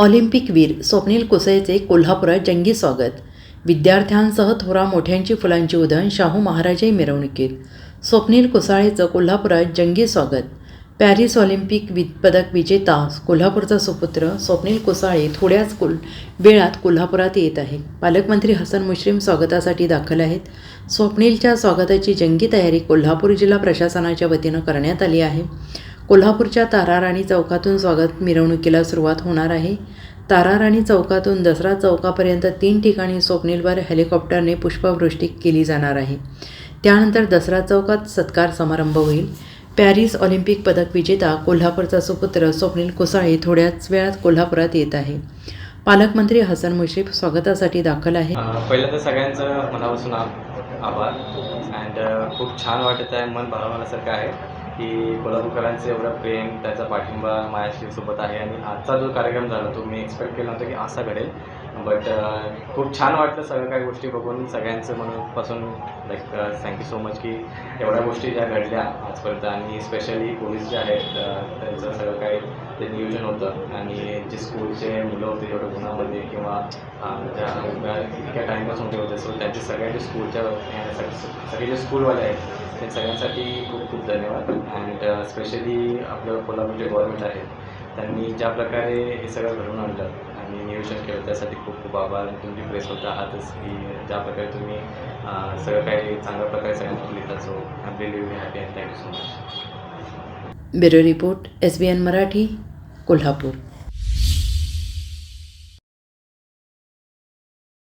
ऑलिम्पिकवीर स्वप्नील कुसळेचे कोल्हापुरात जंगी स्वागत. विद्यार्थ्यांसह थोरा मोठ्यांची फुलांची उधळण शाहू महाराजही मिरवणुकीत. स्वप्नील कुसाळेचं कोल्हापुरात जंगी स्वागत. पॅरिस ऑलिम्पिक वि पदक विजेता कोल्हापूरचा सुपुत्र स्वप्नील कोसाळे थोड्याच कोल वेळात कोल्हापुरात येत आहे. पालकमंत्री हसन मुश्रीम स्वागतासाठी दाखल आहेत. स्वप्नीलच्या स्वागताची जंगी तयारी कोल्हापूर जिल्हा प्रशासनाच्या वतीनं करण्यात आली आहे. कोल्हापूरच्या ताराराणी चौकातून स्वागत मिरवणुकीला सुरुवात होणार आहे. ताराराणी चौकातून दसरा चौकापर्यंत तीन ठिकाणी स्वप्नीलवर हेलिकॉप्टरने पुष्पवृष्टी केली जाणार आहे. त्यानंतर दसरा चौकात सत्कार समारंभ होईल. पॅरिस ऑलिम्पिक पदक विजेता कोल्हापूरचा सुपुत्र स्वप्नील कुसाळे थोड्याच वेळात कोल्हापुरात येत आहे. पालकमंत्री हसन मुश्रीफ स्वागतासाठी दाखल आहे. अ, तर सगळ्यांचं मनापासून आभार. अँड खूप छान वाटत आहे मन भारावण्यासारखं आहे. की कोल्हापूरकरांचं एवढं प्रेम त्याचा पाठिंबा माझ्याशीसोबत आहे आणि आजचा जो कार्यक्रम झाला तो मी एक्सपेक्ट केला नव्हता की असा घडेल. बट खूप छान वाटलं सगळं काही गोष्टी बघून सगळ्यांचं मनापासून लाईक थँक्यू सो मच की एवढ्या गोष्टी ज्या घडल्या आजपर्यंत. आणि स्पेशली पोलीस जे आहेत त्यांचं सगळं काही ते नियोजन होतं. आणि जे स्कूलचे मुलं होते एवढं गुन्हामध्ये किंवा ज्या इतक्या टाईमपासून ते होते. सो त्यांचे सगळ्या जे स्कूलच्या सगळे जे स्कूलवाले आहेत ते सगळ्यांसाठी खूप खूप धन्यवाद. अँड स्पेशली uh, आपलं कोल्हापूर जे गव्हर्नमेंट आहे त्यांनी ज्या प्रकारे हे सगळं घडवून आणलं आणि नियोजन केलं त्यासाठी खूप खूप आभार आणि तुम्ही प्रेस होत. आहातच की ज्या प्रकारे तुम्ही सगळं काही चांगल्या प्रकारे सगळ्यांना लिहितात so I really happy and thank you so much bureau report S B N Marathi Kolhapur.